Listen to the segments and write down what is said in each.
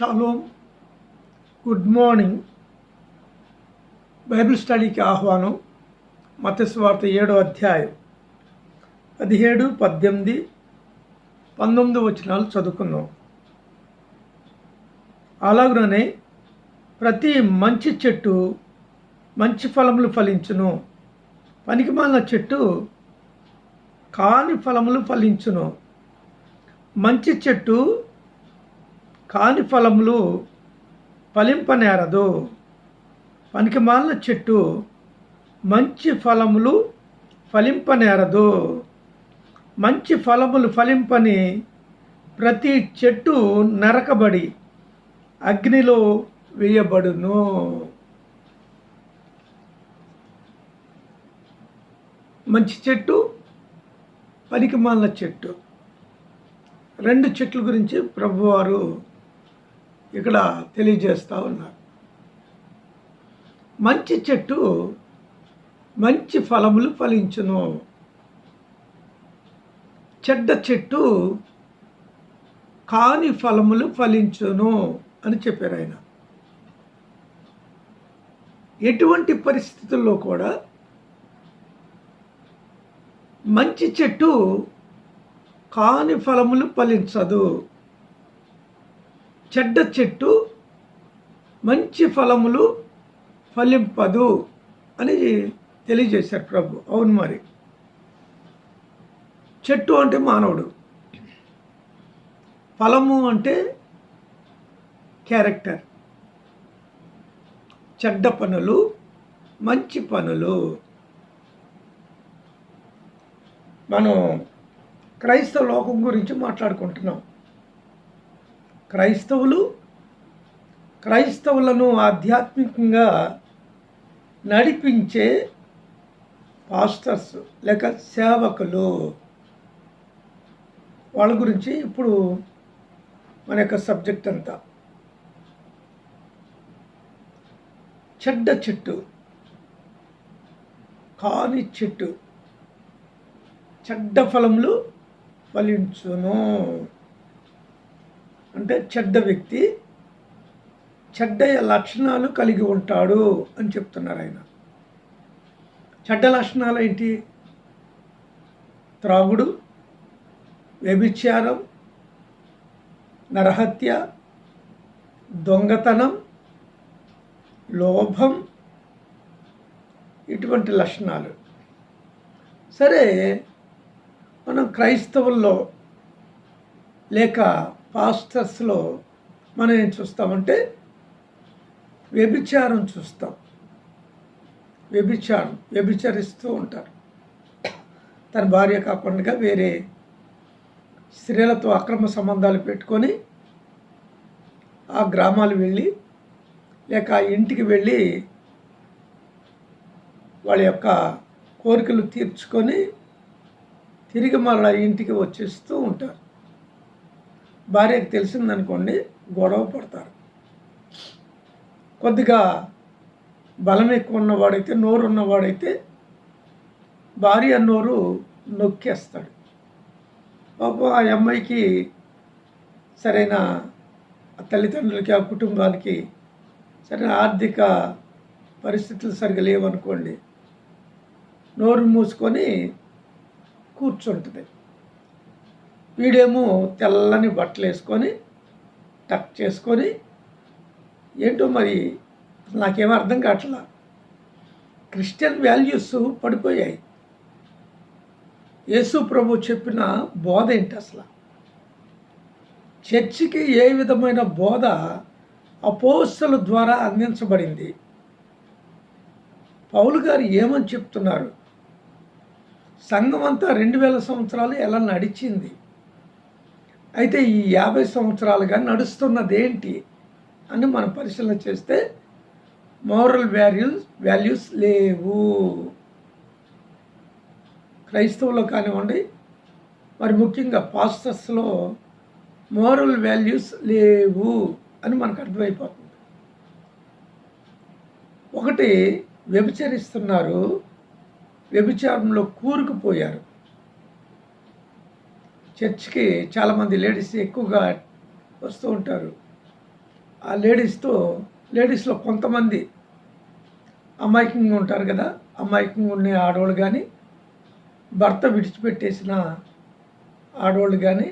Shalom good morning Bible స్టడీకి ఆహ్వానం. మతస్వార్త ఏడో అధ్యాయం. పదిహేడు పద్దెనిమిది పంతొమ్మిది వచనాలు చదువుకున్నాం అలాగనే ప్రతి మంచి చెట్టు మంచి ఫలములు ఫలించును. పనికిమాలిన చెట్టు కాని ఫలములు ఫలించును. మంచి చెట్టు కాని ఫలములు ఫలింపనేరదు. పనికిమాలిన చెట్టు మంచి ఫలములు ఫలింపనేరదు. మంచి ఫలములు ఫలింపని ప్రతి చెట్టు నరకబడి అగ్నిలో వేయబడును. మంచి చెట్టు పనికిమాలిన చెట్టు. రెండు చెట్ల గురించి ప్రభువారు ఇక్కడ తెలియజేస్తూ ఉన్నారు మంచి చెట్టు మంచి ఫలములు ఫలించును. చెడ్డ చెట్టు కాని ఫలములు ఫలించును అని చెప్పారు ఆయన. ఎటువంటి పరిస్థితుల్లో కూడా మంచి చెట్టు కాని ఫలములు ఫలించదు. చెడ్డ చెట్టు మంచి ఫలములు ఫలింపదు అని తెలియజేశారు ప్రభు. అవును మరి. చెట్టు అంటే మానవుడు. ఫలము అంటే క్యారెక్టర్. చెడ్డ పనులు మంచి పనులు. మనం క్రైస్తవ లోకం గురించి మాట్లాడుకుంటున్నాం. క్రైస్తవులు క్రైస్తవులను ఆధ్యాత్మికంగా నడిపించే పాస్టర్స్ లేక సేవకులు. వాళ్ళ గురించి ఇప్పుడు మన యొక్క సబ్జెక్ట్ అంతా. చెడ్డ చెట్టు కాని చెట్టు చెడ్డ ఫలములు ఫలించును. అంటే చెడ్డ వ్యక్తి చెడ్డ లక్షణాలు కలిగి ఉంటాడు అని చెప్తున్నారు ఆయన. చెడ్డ లక్షణాలు ఏంటి? త్రాగుడు వ్యభిచారం నరహత్య దొంగతనం లోభం ఇటువంటి లక్షణాలు. సరే మనం క్రైస్తవుల్లో లేక పాస్టర్స్లో మనం ఏం చూస్తామంటే వ్యభిచారం చూస్తాం. వ్యభిచారం వ్యభిచరిస్తూ ఉంటారు. తన భార్య కాకుండా వేరే స్త్రీలతో అక్రమ సంబంధాలు పెట్టుకొని ఆ గ్రామాలు వెళ్ళి లేక ఆ ఇంటికి వెళ్ళి వాళ్ళ యొక్క కోరికలు తీర్చుకొని తిరిగి మళ్ళీ ఇంటికి వచ్చేస్తూ ఉంటారు. భార్యకు తెలిసిందనుకోండి గొడవ పడతారు. కొద్దిగా బలం ఎక్కువ ఉన్నవాడైతే నోరు ఉన్నవాడైతే భార్య నోరు నొక్కేస్తాడు. పాపం ఆ అమ్మాయికి సరైన తల్లిదండ్రులకి ఆ కుటుంబానికి సరైన ఆర్థిక పరిస్థితులు సరిగా లేవనుకోండి నోరు మూసుకొని కూర్చుంటుంది. వీడేమో తెల్లని బట్టలు వేసుకొని టక్ చేసుకొని ఏంటో మరి నాకేమో అర్థం కావట్లా? క్రిస్టియన్ వాల్యూస్ పడిపోయాయి. యేసు ప్రభు చెప్పిన బోధ ఏంటి అసలు? చర్చికి ఏ విధమైన బోధ అపోస్తల ద్వారా అందించబడింది? పౌలు గారు ఏమని చెప్తున్నారు? సంఘం అంతా రెండు వేల సంవత్సరాలు ఎలా నడిచింది? అయితే ఈ యాభై సంవత్సరాలుగా నడుస్తున్నది ఏంటి అని మనం పరిశీలన చేస్తే మోరల్ వాల్యూస్ వాల్యూస్ లేవు. క్రైస్తవులో కానివ్వండి మరి ముఖ్యంగా పాస్టర్స్లో మోరల్ వాల్యూస్ లేవు అని మనకు అర్థమైపోతుంది. ఒకటి వ్యభిచరిస్తున్నారు వ్యభిచారంలో కూరుకుపోయారు. చర్చ్కి చాలామంది లేడీస్ ఎక్కువగా వస్తూ ఉంటారు. ఆ లేడీస్తో లేడీస్లో కొంతమంది అమాయకంగా ఉంటారు కదా అమాయకంగా ఉండే ఆడవాళ్ళు కానీ భర్త విడిచిపెట్టేసిన ఆడవాళ్ళు కానీ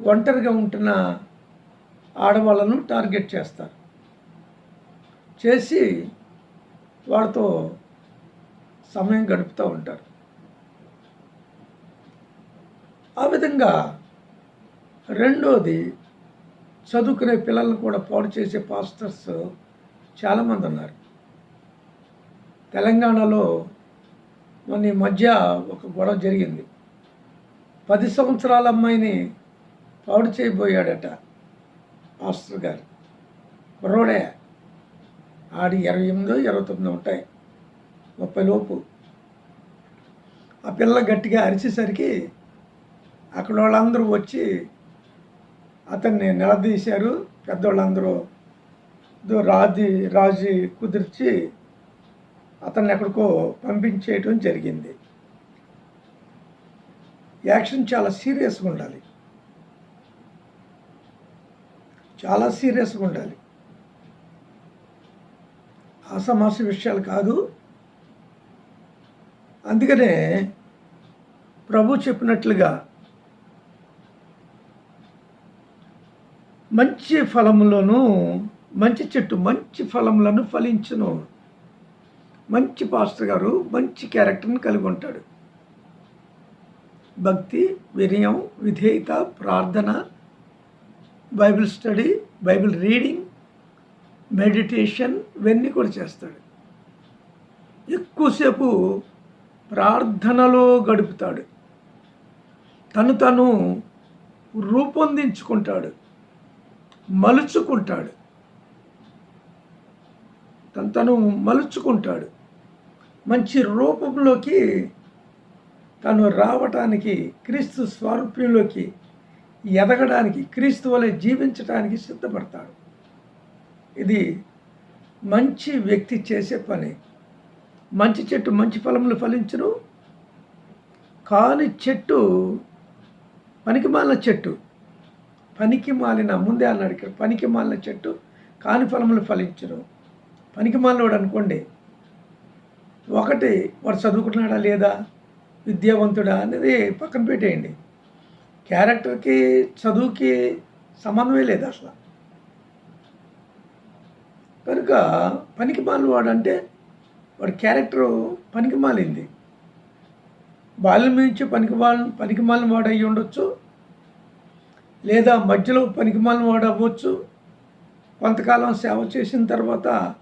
ఒంటరిగా ఉంటున్న ఆడవాళ్ళను టార్గెట్ చేస్తారు. చేసి వాళ్ళతో సమయం గడుపుతూ ఉంటారు. ఆ విధంగా రెండోది చదువుకునే పిల్లలను కూడా పాడు చేసే పాస్టర్స్ చాలామంది ఉన్నారు. తెలంగాణలో మొన్న ఈ మధ్య ఒక గొడవ జరిగింది. పది సంవత్సరాల అమ్మాయిని పాడు చేయబోయాడట పాస్టర్ గారు. కుర్రోడే ఆడి ఇరవై ఎనిమిదో ఇరవై తొమ్మిది ఉంటాయి. ముప్పై లోపు. ఆ పిల్ల గట్టిగా అరిచేసరికి అక్కడ వాళ్ళందరూ వచ్చి అతన్ని నిలదీశారు. పెద్దవాళ్ళందరూ దో రాజీ రాజీ కుదిర్చి అతన్ని ఎక్కడికో పంపించేయటం జరిగింది. యాక్షన్ చాలా సీరియస్గా ఉండాలి. చాలా సీరియస్గా ఉండాలి. ఆసమాస విషయాలు కాదు. అందుకనే ప్రభు చెప్పినట్లుగా మంచి ఫలములను మంచి చెట్టు మంచి ఫలములను ఫలించును. మంచి పాస్టర్ గారు మంచి క్యారెక్టర్ని కలిగి ఉంటాడు. భక్తి వినయం విధేయత ప్రార్థన Bible study Bible reading meditation ఇవన్నీ కూడా చేస్తాడు. ఎక్కువసేపు ప్రార్థనలో గడుపుతాడు. తను తను రూపొందించుకుంటాడు. మలుచుకుంటాడు. తను తను మలుచుకుంటాడు. మంచి రూపంలోకి తను రావటానికి క్రీస్తు స్వారూప్యంలోకి ఎదగడానికి క్రీస్తు వలె జీవించడానికి సిద్ధపడతాడు. ఇది మంచి వ్యక్తి చేసే పని. మంచి చెట్టు మంచి ఫలములు ఫలించును. కాని చెట్టు పనికి చెట్టు. పనికి మాలిన ముందే అన్నాడు ఇక్కడ పనికి మాలిన చెట్టు కాని ఫలములు ఫలించరు పనికి మాలినవాడు అనుకోండి ఒకటి వాడు చదువుకుంటున్నాడా లేదా? విద్యావంతుడా అనేది పక్కన పెట్టేయండి. క్యారెక్టర్కి చదువుకి సంబంధమే లేదు అసలు. కనుక పనికి మాలినవాడు అంటే వాడి క్యారెక్టరు పనికి మాలింది. బాల్యం నుంచి పనికి మాల పనికి మాలిన వాడు అయ్యి ఉండొచ్చు లేదా మధ్యలో పనికిమాలిన వాడు అవ్వచ్చు. కొంతకాలం సేవ చేసిన తర్వాత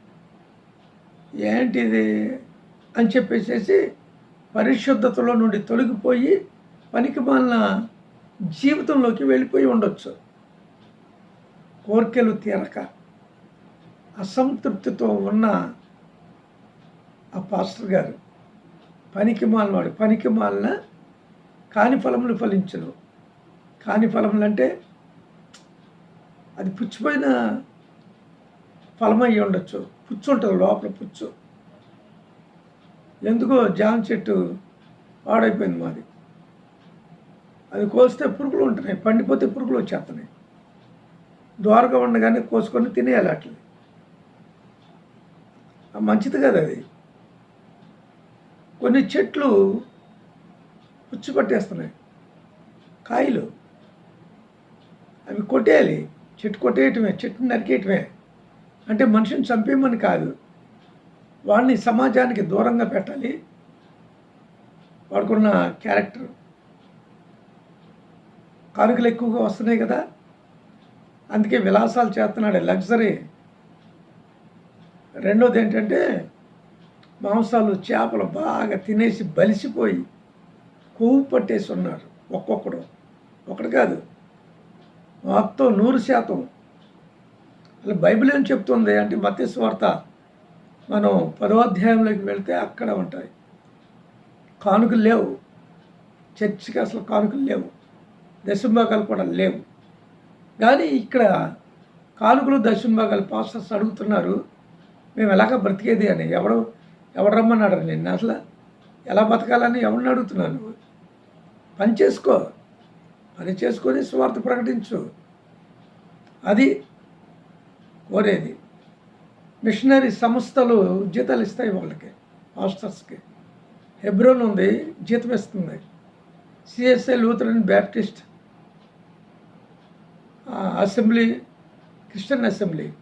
ఏంటిది అని చెప్పేసేసి పరిశుద్ధతలో నుండి తొలగిపోయి పనికి జీవితంలోకి వెళ్ళిపోయి ఉండొచ్చు. కోరికలు తీరక అసంతృప్తితో ఉన్న ఆ పాస్టర్ గారు పనికి మాలినవాడు పనికి మాలిన కాని ఫలములు ఫలించను. కాని ఫలములు అంటే అది పుచ్చిపోయిన ఫలం అయ్యి ఉండొచ్చు. పుచ్చు ఉంటుంది లోపల పుచ్చు. ఎందుకో జామ చెట్టు పాడైపోయింది మాది. అది కోస్తే పురుగులు ఉంటున్నాయి పండిపోతే పురుగులు వచ్చేస్తున్నాయి. దోరగా ఉండగానే కోసుకొని తినేయాలి అట్లా. మంచిది కదా అది. కొన్ని చెట్లు పుచ్చు పట్టేస్తున్నాయి. కాయలు. అవి కొట్టేయాలి. చెట్టు కొట్టేయటమే చెట్టుని నరికేయటమే. అంటే మనిషిని చంపేయమని కాదు. వాడిని సమాజానికి దూరంగా పెట్టాలి. వాడుకున్న క్యారెక్టర్. కానుకలు ఎక్కువగా వస్తున్నాయి కదా. అందుకే విలాసాలు చేస్తున్నాడు. లగ్జరీ. రెండోది ఏంటంటే మాంసాలు చేపలు బాగా తినేసి బలిసిపోయి కొవ్వు పట్టేసి ఉన్నారు ఒక్కొక్కడు. ఒకటి కాదు మొత్తం నూరు శాతం. అలా బైబిల్ ఏం చెప్తుంది అంటే మత్స్య స్వార్త మనం పదో అధ్యాయంలోకి వెళ్తే అక్కడ ఉంటాయి. కానుకలు లేవు. చర్చికి అసలు కానుకలు లేవు. దశంభాగాలు కూడా లేవు. కానీ ఇక్కడ కానుకలు దశంభాగాలు పాస్టర్స్ అడుగుతున్నారు. మేము ఎలాగ బ్రతికేది అని. ఎవడు ఎవడు రమ్మన్నాడు నిన్న అసలు? ఎలా బతకాలని ఎవరిని అడుగుతున్నాను పని చేసుకో. పని చేసుకొని స్వార్థ ప్రకటించు. అది కోరేది. మిషనరీ సంస్థలు జీతాలు ఇస్తాయి వాళ్ళకి మాస్టర్స్కి హెబ్రోన్ ఉంది జీతం ఇస్తుంది. CSI Lutheran Baptist assembly Christian assembly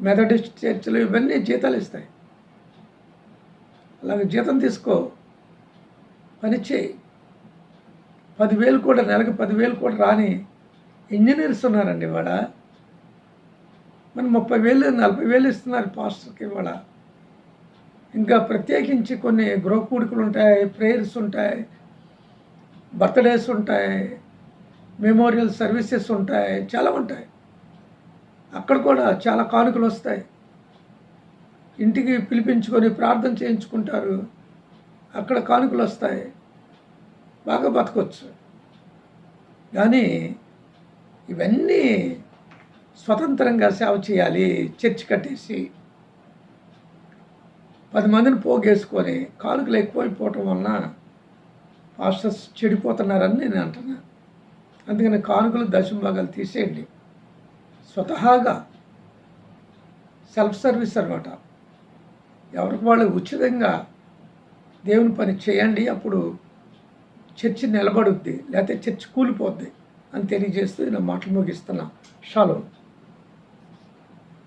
Methodist చర్చిలు ఇవన్నీ జీతాలు ఇస్తాయి. అలాగే జీతం తీసుకో పని చేయి. పదివేలు కూడా నెలకు పదివేలు కూడా రాని ఇంజనీర్స్ ఉన్నారండి ఇవాళ. మన ముప్పై వేలు నలభై వేలు ఇస్తున్నారు పాస్టర్కి ఇవాళ. ఇంకా ప్రత్యేకించి కొన్ని గృహ కూడికలు ఉంటాయి ప్రేయర్స్ ఉంటాయి బర్త్డేస్ ఉంటాయి మెమోరియల్ సర్వీసెస్ ఉంటాయి చాలా ఉంటాయి. అక్కడ కూడా చాలా కానుకలు వస్తాయి. ఇంటికి పిలిపించుకొని ప్రార్థన చేయించుకుంటారు. అక్కడ కానుకలు వస్తాయి. బాగా బతకొచ్చు. కానీ ఇవన్నీ స్వతంత్రంగా సేవ చేయాలి చర్చి కట్టేసి పది మందిని పోగేసుకొని కానుకలు ఎక్కువైపోవటం వలన పాస్టర్స్ చెడిపోతున్నారని నేను అంటున్నా. అందుకని కానుకలు దశంభాగాలు తీసేయండి. స్వతహాగా సెల్ఫ్ సర్వీస్ అనమాట ఎవరికి వాళ్ళు ఉచితంగా దేవుని పని చేయండి అప్పుడు చర్చి నిలబడుద్ది లేకపోతే చర్చి కూలిపోద్ది అని తెలియజేస్తూ నా మాటలు ముగిస్తున్నా. షాలో.